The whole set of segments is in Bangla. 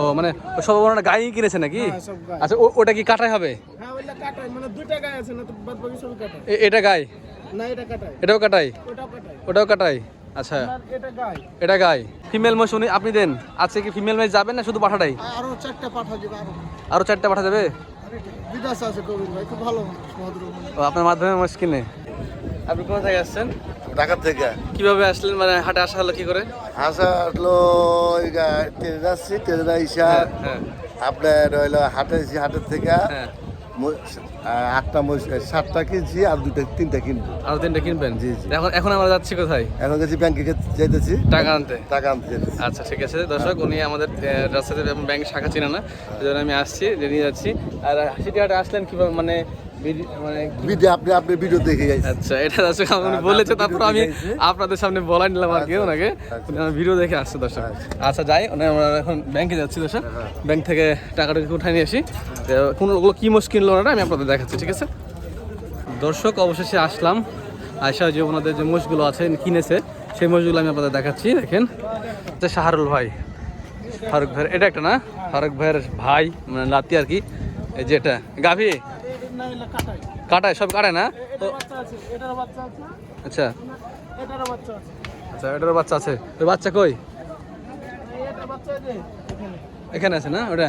ও মানে সব ওনারা গাই কিনেছে নাকি? হ্যাঁ। আচ্ছা ওটা কি কাটাই হবে? হ্যাঁ মানে এটা গাই? এটাও কাটাই? ওটাও কাটাই। আচ্ছা। এটা গাই? ফিমেল মোষ উনি আপনি দেন। আজকে কি ফিমেল মোষ যাবেন না শুধু পাঠাটাই? আরও চারটা পাঠা যাবে আরও। চারটা পাঠা যাবে? বিদাস আছে কবির ভাই খুব ভালো আপনার মাধ্যমে মোষ কিনে। আপনি কোথা থেকে আসছেন? ঢাকা থেকে। কীভাবে আসলেন? মানে হাটে আসা হলো কি করে? আসা গা- ট্রেনে যাচ্ছি ট্রেনে আইসা হ্যাঁ, হ্যাঁ। আপনার হইল হাটে এসে হাটের থেকে। হ্যাঁ। আটটা সাতটা কিনছি আর দুটা তিনটা কিনবো। আরও তিনটা কিনবেন? জি, জি। এখন এখন আমরা যাচ্ছি কোথায়? এখন গেছি ব্যাংকে যাইতেছি। টাকা আনতে? টাকা আনতে যেতেছি আচ্ছা ঠিক আছে। দর্শক উনি আমাদের রাস্তাতে ব্যাংক শাখা চিনে না। এই জন্য আমি আসছি নিয়ে যাচ্ছি। আর হাসিটি হাটে আসলেন কীভাবে? মানে ভিডিও আপনি আপনি ভিডিও দেখে গেছি আচ্ছা এটা দর্শক হ্যাঁ, বলেছে তারপর আমি আপনাদের সামনে বলাই নিলাম আর কি আচ্ছা, ওনাকে। আচ্ছা। ভিডিও দেখে আসছে দর্শক। আচ্ছা। যাই উনি আমরা এখন ব্যাংকে যাচ্ছি দর্শক। হ্যাঁ, ব্যাংক থেকে টাকাটা উঠাই নিয়ে আসি। কোন ওগুলো কি মোষ কিনলো ওনারা আমি আপনাদের দেখাচ্ছি ঠিক আছে? দর্শক অবশেষে আসলাম। আয়সা যে ওনাদের যে মোষগুলো আছে কিনেছে সেই মোষগুলো আমি আপনাদের দেখাচ্ছি দেখেন। শাহরুল ভাই। ফারুক ভাইয়ের এটা একটা না? ফারুক ভাইয়ের ভাই মানে নাতি আর কি। এই যে এটা। গাভী? কাটায় সব কাটায় না? আচ্ছা। আচ্ছা এটারও বাচ্চা আছে। ওই বাচ্চা কই? এই এটা বাচ্চা আছে এখানে। আছে না ওটা?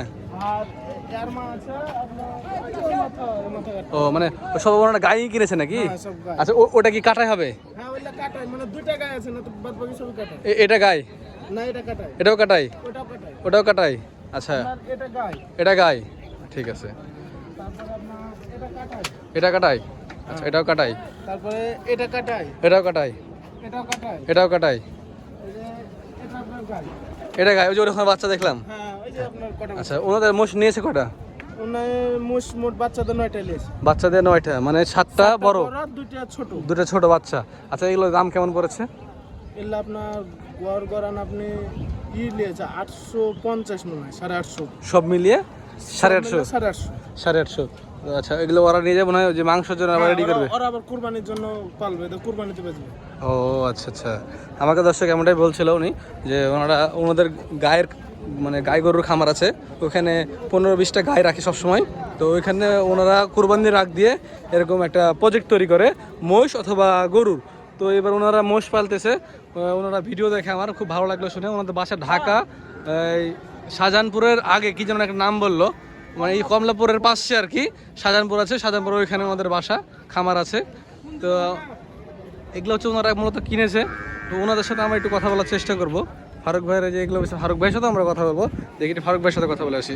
ও মানে সব ওনারা গাই কিনেছে নাকি? হ্যাঁ, আচ্ছা ওটা কি কাটাই হবে? হ্যাঁ মানে তো এটা গাই এটাও কাটাই ওটাও কাটাই আচ্ছা। এটা গাই ঠিক আছে। এটা কাটাই? আচ্ছা এটাও কাটাই? তারপরে এটা কাটাই। এটাও কাটাই? এটাও কাটাই। এটাও কাটাই? এটা গায়ে ওই যে ওখানে বাচ্চা দেখলাম। হ্যাঁ ওই যে আচ্ছা ওনাদের মোষ নিয়েছে কটা? বাচ্চাদের নয়টা মানে সাতটা বড়? ছোট। দুটো ছোট বাচ্চা। আচ্ছা এগুলোর দাম কেমন পড়েছে? এগুলো আপনার গড় গড়ান আপনি ই লিয়েছে আটশো পঞ্চাশ মনে হয় সাড়ে আটশো। সব মিলিয়ে সাড়ে আটশো? সাড়ে আটশো। সাড়ে আটশো। আচ্ছা এগুলো ওরা নিয়ে যাবে না হয় যে মাংসের জন্য আবার রেডি হ্যাঁ, করবে? ওরা- আবার কুরবানির জন্য পালবে তো কুরবানিতে বেচবে। ও আচ্ছা আচ্ছা। আমাকে দর্শক এমনটাই বলছিল উনি যে ওনারা ওনাদের গায়ের মানে গাই গরুর খামার আছে ওখানে পনেরো বিশটা গাই রাখে সবসময়। তো ওইখানে ওনারা কোরবানি রাখ দিয়ে এরকম একটা প্রজেক্ট তৈরি করে মোষ অথবা গরুর। তো এবার ওনারা মোষ পালতেছে ওনারা ভিডিও দেখে আমার খুব ভালো লাগল শুনে। ওনাদের বাসা ঢাকা এই শাহজাহানপুরের আগে কি যেন একটা নাম বলল মানে এই কমলাপুরের পাশে আর কি, শাহজাহানপুর আছে শাহজাহানপুর ওইখানে আমাদের বাসা, খামার আছে। তো এগুলো হচ্ছে ওনারা মূলত কিনেছে। তো ওনাদের সাথে আমরা একটু কথা বলার চেষ্টা করব। ফারুক ভাইয়ের যে এগুলো ফারুক ভাইয়ের সাথে আমরা কথা বলব। দেখি ফারুক ভাইয়ের সাথে কথা বলে আসি।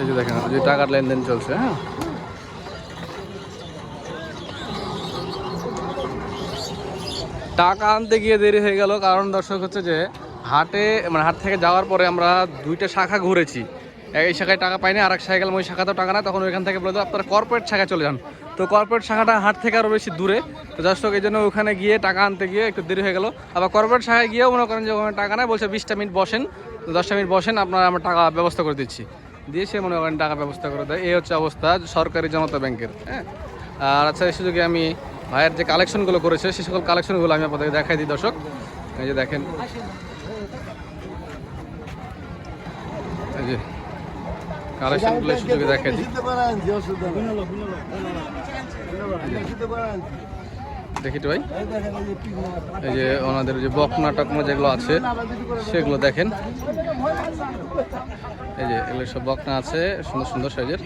এই যে দেখেন যে টাকার লেনদেন চলছে হ্যাঁ? টাকা আনতে গিয়ে দেরি হয়ে গেল। কারণ দর্শক হচ্ছে যে, হাটে মানে হাট থেকে যাওয়ার পরে আমরা দুইটা শাখা ঘুরেছি। এই শাখায় টাকা পাইনি আর এক শাখায় গেলাম, ওই শাখাতেও টাকা না তখন ওইখান থেকে বলে দেবো আপনারা কর্পোরেট শাখায় চলে যান। তো কর্পোরেট শাখাটা হাট থেকে আরও বেশি দূরে। তো দর্শক এই জন্য ওখানে গিয়ে টাকা আনতে গিয়ে একটু দেরি হয়ে গেল। আবার কর্পোরেট শাখায় গিয়েও মনে করেন যে ওখানে টাকা নাই, বলছে বিশটা মিনিট বসেন। দশটা মিনিট বসেন, আপনারা আমার টাকা ব্যবস্থা করে দিচ্ছি। দিয়ে সে মনে করেন টাকা ব্যবস্থা করে দেয়। এই হচ্ছে অবস্থা সরকারি জনতা ব্যাংকের হ্যাঁ? আর আচ্ছা এই সুযোগে আমি ভাইয়ের যে কালেকশনগুলো করেছে, সে সকল কালেকশনগুলো আমি আপনাদের দেখাই দিই, দর্শক। এই যে দেখেন। এই যে কালেকশনগুলো দিতে পারেন দেখি তো ভাই। এই যে ওনাদের যে বকনা টকনা যেগুলো আছে, সেগুলো দেখেন। এই যে এগুলো সব বকনা আছে, সুন্দর সুন্দর সাইজের।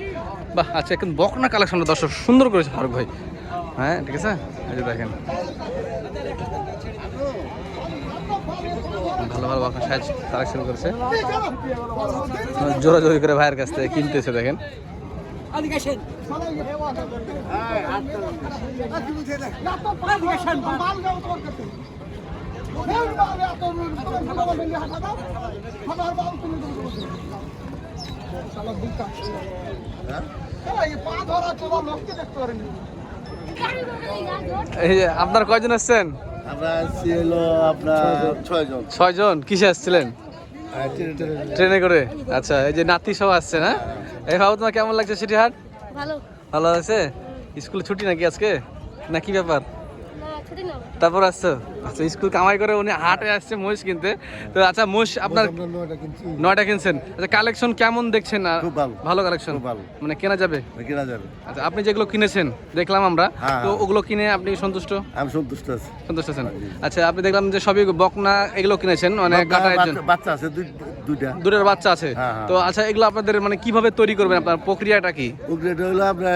বাহ আচ্ছা কিন্তু বকনা কালেকশনটা দর্শক সুন্দর করেছে, ফারুক ভাই। হ্যাঁ ঠিক আছে? এই যে দেখেন। ভালো ভালো বকনা সাইজ কালেকশন করেছে। জোরাজোরি করে ভাইয়ের কাছ থেকে কিনতেছে, দেখেন। এই আপনার কয়জন আসছেন? আমরা আছি হলো আপনার ছয়জন। ছয়জন। কিসে আসছিলেন? হ্যাঁ, ট্রেনে করে? আচ্ছা এই যে নাতি সব আসছে না? এই ভাবো তোমার কেমন লাগছে সিটি হাট ভালো স্কুল ছুটি নাকি আজকে? না কি ব্যাপার? তারপর আসছো? আচ্ছা স্কুল কামাই করে উনি হাটে আসছে মহিষ কিনতে। তো আচ্ছা মহিষ আপনার নয়টা কিনছেন। আচ্ছা কালেকশন কেমন দেখছেন? ভালো। ভালো কালেকশন মানে কেনা যাবে? কেনা যাবে। আচ্ছা আপনি যেগুলো কিনেছেন দেখলাম আমরা হ্যাঁ। তো ওগুলো কিনে আপনি সন্তুষ্ট? আমি সন্তুষ্ট আছি। সন্তুষ্ট আছেন? আচ্ছা আপনি দেখলাম যে সবই বকনা এগুলো কিনেছেন মানে কাটার জন্য বাচ্চা- আছে দুই দুইটা। দূরের বাচ্চা আছে। হ্যাঁ, হ্যাঁ। তো আচ্ছা এগুলো আপনাদের মানে কীভাবে তৈরি করবেন আপনার প্রক্রিয়াটা কি? ওগুলো হলো আমরা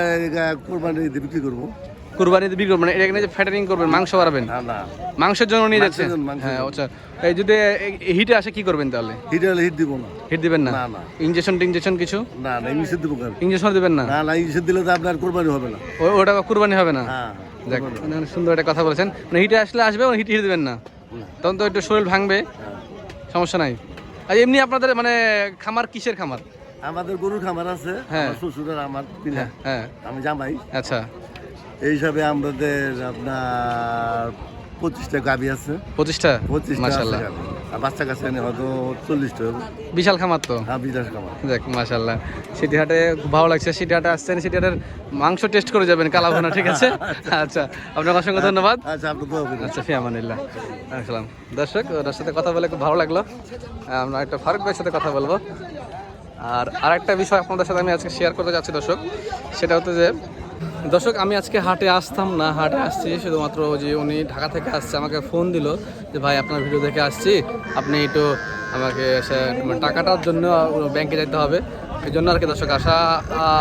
কোরবানি দিয়ে বিক্রি করব। কুরবানিতে বিক্রি করবেন এখানে যে ফ্যাটারিং করবেন মাংস বাড়াবেন? না না। মাংসের জন্য নিয়ে যাচ্ছেন? হ্যাঁ আচ্ছা। এই যদি হিটে আসে কি করবেন তাহলে? হিট হলে হিট দিব না। হিট দিবেন না? না, না। ইঞ্জেকশন টিঞ্জেকশন কিছু? না না ইংলিশে দিব কেন? ইঞ্জেকশন দিবেন না? না না দিলে তো আপনার কোরবানি হবে না। ওটা কুরবানি হবে না? হ্যাঁ যাক মানে সুন্দর একটা কথা বলেছেন। মানে হিটে আসলে আসবে হিট হিট দিবেন না। তখন তো একটু শরীর ভাঙবে। সমস্যা নাই। আর এমনি আপনাদের মানে খামার কিসের খামার? আমাদের গরুর খামার আছে হ্যাঁ। আমার শ্বশুরের আমার হ্যাঁ হ্যাঁ। আমি জামাই। আচ্ছা। এই হিসাবে আমাদের আপনার পঁচিশটা গাবি আছে। পঁচিশটা? মাসাল্লাহ আর বাচ্চা কাছে এনে হয়তো চল্লিশটা হবে। বিশাল খামার তো? হ্যাঁ বিদেশ খামার। যাক মাশাল্লাহ সিটি হাটে খুব ভালো লাগছে। সিটি হাটে আসছেন সিটি হাটের মাংস টেস্ট করে যাবেন কালাভোনা ঠিক আছে? আচ্ছা। আপনাকে অসংখ্য ধন্যবাদ। আচ্ছা আপনি দোয়া করেন। আচ্ছা ফিয়ামানিল্লাহ আসসালাম। দর্শক ওনার সাথে কথা বলে খুব ভালো লাগল। আমরা একটা ফারুক ভাইয়ের সাথে কথা বলব। আর আরেকটা বিষয় আপনাদের সাথে আমি আজকে শেয়ার করতে যাচ্ছি দর্শক। সেটা হচ্ছে যে দর্শক, আমি আজকে হাটে আসতাম না, হাটে আসছি শুধুমাত্র যে উনি ঢাকা থেকে আসছে, আমাকে ফোন দিল যে, ভাই, আপনার ভিডিও দেখে আসছি, আপনি একটু আমাকে মানে টাকাটার জন্য ব্যাংকে যেতে হবে। এই জন্য আর কি দর্শক আসা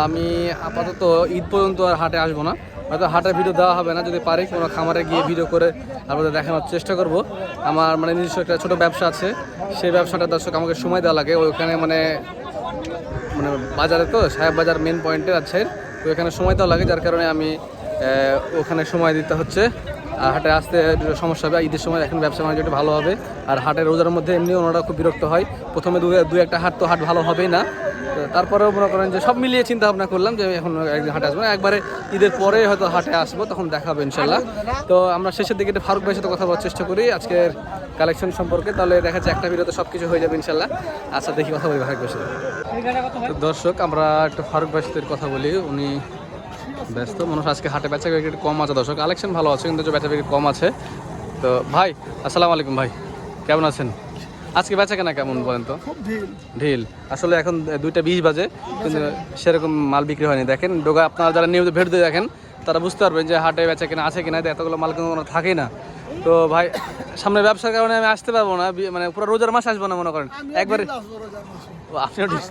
আমি আপাতত ঈদ পর্যন্ত আর হাটে আসব না। হয়তো হাটের ভিডিও দেওয়া হবে না, যদি পারি, কোনো খামারে গিয়ে ভিডিও করে আপনাদের দেখানোর চেষ্টা করব। আমার মানে নিজস্ব একটা ছোটো ব্যবসা আছে, সেই ব্যবসাটা দর্শক, আমাকে সময় দেওয়া লাগে। ওইখানে মানে মানে বাজারে তো, সাহেব বাজার মেন পয়েন্টে আছে। তো এখানে সময় তো লাগে, যার কারণে আমি ওখানে সময় দিতে হচ্ছে। আর হাটে আসতে সমস্যা হবে ঈদের সময় এখন ব্যবসা বাণিজ্য ভালো হবে। আর হাটের রোজার মধ্যে এমনি ওনারা খুব বিরক্ত হয়। প্রথমে দু দু একটা হাট তো হাট ভালো হবেই না। তো তারপরেও মনে করেন যে সব মিলিয়ে চিন্তা ভাবনা করলাম যে এখন একদিন হাটে আসব একবারে ঈদের পরে হয়তো হাটে আসব, তখন দেখা হবে ইনশাল্লাহ। তো আমরা শেষের দিকে ফারুক ভাইয়ের সাথে কথা বলার চেষ্টা করি, আজকের কালেকশন সম্পর্কে। তাহলে দেখা যাচ্ছে একটা ভিডিওতে সব কিছু হয়ে যাবে ইনশাল্লাহ। আচ্ছা দেখি কথা বলি ফারুক ভাইয়ের সাথে। দর্শক, আমরা একটু ফারুক ভাইয়ের কথা বলি। উনি ব্যস্ত মানুষ আজকে হাটে বেচা বিক্রি একটু কম আছে। দর্শক কালেকশন ভালো আছে, কিন্তু বেচা বিক্রি কম আছে। তো ভাই, আসসালামু আলাইকুম ভাই। কেমন আছেন? আজকে বেচা কেনা কেমন বলেন তো? ঢিল। আসলে এখন দুইটা বিশ বাজে কিন্তু সেরকম মাল বিক্রি হয়নি। দেখেন ডোগা আপনারা যারা নিয়মিত ভেট দিয়ে দেখেন তারা বুঝতে পারবেন যে হাটে বেচা কেনা আছে কিনা এতগুলো মাল কিন্তু কোনো থাকেই না। তো ভাই সামনে ব্যবসার কারণে আমি আসতে পারব না মানে পুরো রোজার মাস আসব না মনে করেন। একবারে আপনিও ঠিক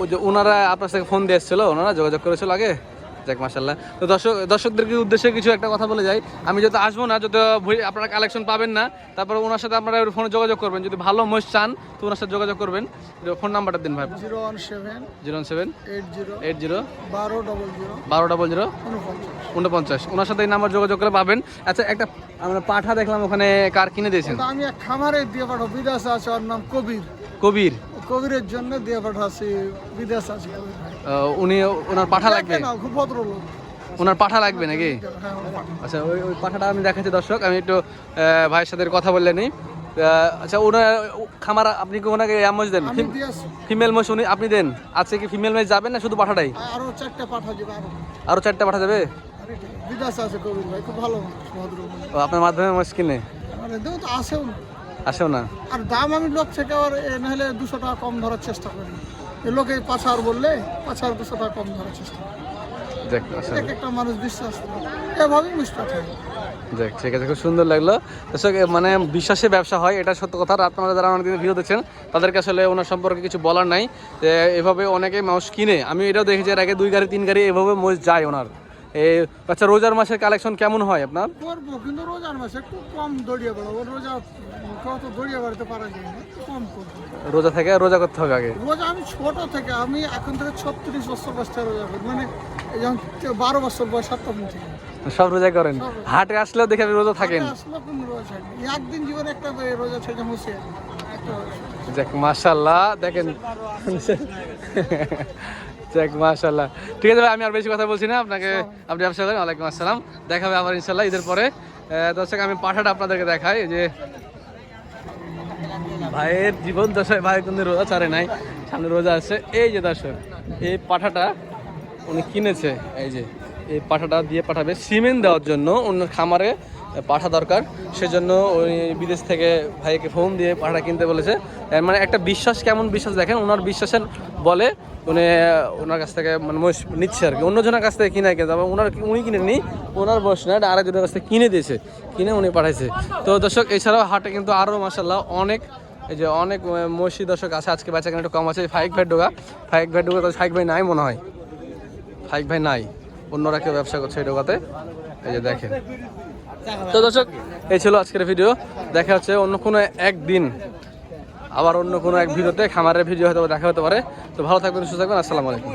ওই যে ওনারা আপনার সাথে ফোন দিয়ে এসেছিল ওনারা যোগাযোগ করেছিল আগে। যাক মাসাল্লাহ তো দর্শক দর্শকদের উদ্দেশ্যে কিছু একটা কথা বলে যাই। আমি যত আসব না যত আপনারা কালেকশন পাবেন না তারপর ওনার সাথে আপনারা ফোনে যোগাযোগ করবেন। যদি ভালো মহিষ চান তো ওনার সাথে যোগাযোগ করবেন। ফোন নাম্বারটা দিন ভাই। Zero one seven zero seven eight zero eight zero বারো ডবল জিরো বারো ডবল জিরো উনপঞ্চাশ। ওনার সাথে এই নাম্বার যোগাযোগ করে পাবেন। আচ্ছা একটা আমরা পাঠা দেখলাম ওখানে কার কিনে দিয়েছেন? আমি খামারে দিয়ে পাঠাবো বিদেশে আছে ওর নাম কবির। কবির। কবিরের জন্য দিয়ে পাঠাচ্ছি বিদেশ আছে। উনি ওনার পাঠা লাগবে? না খুব ভদ্রলোক। ওনার পাঠা লাগবে নাকি? হ্যাঁ পাঠা। আচ্ছা ওই ওই পাঠাটা আমি দেখাচ্ছি দর্শক আমি একটু ভাইয়ের সাথে কথা বললে নিই। আচ্ছা ওনার খামার আপনি কি ওনাকে আমজ দেন। ফিমেল মোষ উনি আপনি দেন? আজকে কি ফিমেল মোষ যাবেন না শুধু পাঠাটাই? আরও চারটে পাঠা যাবে আরও। আরও চারটা পাঠা যাবে? ঠিক আছে। কবির ভাই খুব ভালো ও আপনার মাধ্যমে মোষ কিনে? মানে তো আসেও না আসেও না। আর দাম আমি লোক থেকে আর এ নাহলে দুশো টাকা কম ধরার চেষ্টা করি। লোকে পাছার বললে পাঁচ পাছার দুশো টাকা কম ধরার চেষ্টা করি। দেখ এক একটা মানুষ বিশ্বাস এভাবেই দেখ ঠিক আছে খুব সুন্দর লাগল। মানে বিশ্বাসে ব্যবসা হয় এটা সত্য কথা। আপনারা যারা অনেক ভিডিও দেখছেন তাদেরকে আসলে ওনার সম্পর্কে কিছু বলার নাই। যে এভাবে অনেকে মাউস কিনে আমি এটাও দেখেছি এর আগে দুই গাড়ি তিন গাড়ি এভাবে মোষ যায় ওনার। আচ্ছা রোজার মাসের কালেকশন কেমন হয় আপনার? করব কিন্তু রোজার মাসে একটু কম দড়িয়ে বেড়াবো। রোজা কত দড়িয়ে বেড়াতে পারা যায় না কম করব। রোজা থেকে রোজা করতে হবে আগে? রোজা আমি ছোট থেকে আমি এখন থেকে ছত্রিশ বছর বয়স থেকে রোজা করি। মানে এই যখন বারো বছর বয়স সপ্তম থেকে। সব রোজা করেন? হাটে আসলেও দেখে রোজা থাকেন। একদিন জীবনে একটা রোজা ছেড়ে মুছে যাক মাশাল্লাহ দেখেন। যাক মাশাল্লাহ ঠিক আছে ভাই আমি আর বেশি কথা বলছি না আপনাকে আপনি ব্যবসা করেন ওয়ালাইকুম আসসালাম। দেখা হবে আবার ইনশাল্লাহ ঈদের পরে। দর্শক আমি পাঠাটা আপনাদেরকে দেখাই যে ভাইয়ের জীবন দশায় ভাই কিন্তু রোজা ছাড়ে নাই সামনে রোজা আছে। এই যে দর্শক এই পাঠাটা উনি কিনেছে এই যে এই পাঠাটা দিয়ে পাঠাবে সিমেন্ট দেওয়ার জন্য অন্য খামারে পাঠা দরকার। সেজন্য ওই বিদেশ থেকে ভাইকে ফোন দিয়ে পাঠাটা কিনতে বলেছে। মানে একটা বিশ্বাস কেমন বিশ্বাস দেখেন? ওনার বিশ্বাসের বলে উনি ওনার কাছ থেকে মানে মহিষ নিচ্ছে আর কি। অন্যজনের কাছ থেকে কিনে কিন্তু আবার ওনার উনি কিনে নি, ওনার বয়স না, এটা আরেকজনের কাছ থেকে কিনে দিয়েছে। কিনে উনি পাঠাইছে। তো দর্শক, এছাড়াও হাটে কিন্তু আরও মাসাল্লাহ অনেক, এই যে অনেক মহিষী দর্শক আছে। আজকে বাচ্চা কেন একটু কম আছে। ফাইক ভাই ডোগা ফাইক ভাই ডোগা তো ফাইক ভাই নাই মনে হয়। ফাইক ভাই নাই। অন্যরা কেউ ব্যবসা করছে এই ডোগাতে এই যে দেখেন। তো দর্শক, এই ছিল আজকের ভিডিও। দেখা হচ্ছে অন্য কোনো একদিন। আবার অন্য কোনো এক ভিডিওতে খামারের ভিডিও হয়তো দেখা হতে পারে। তো ভালো থাকবেন, সুস্থ থাকবেন, আসসালামু আলাইকুম।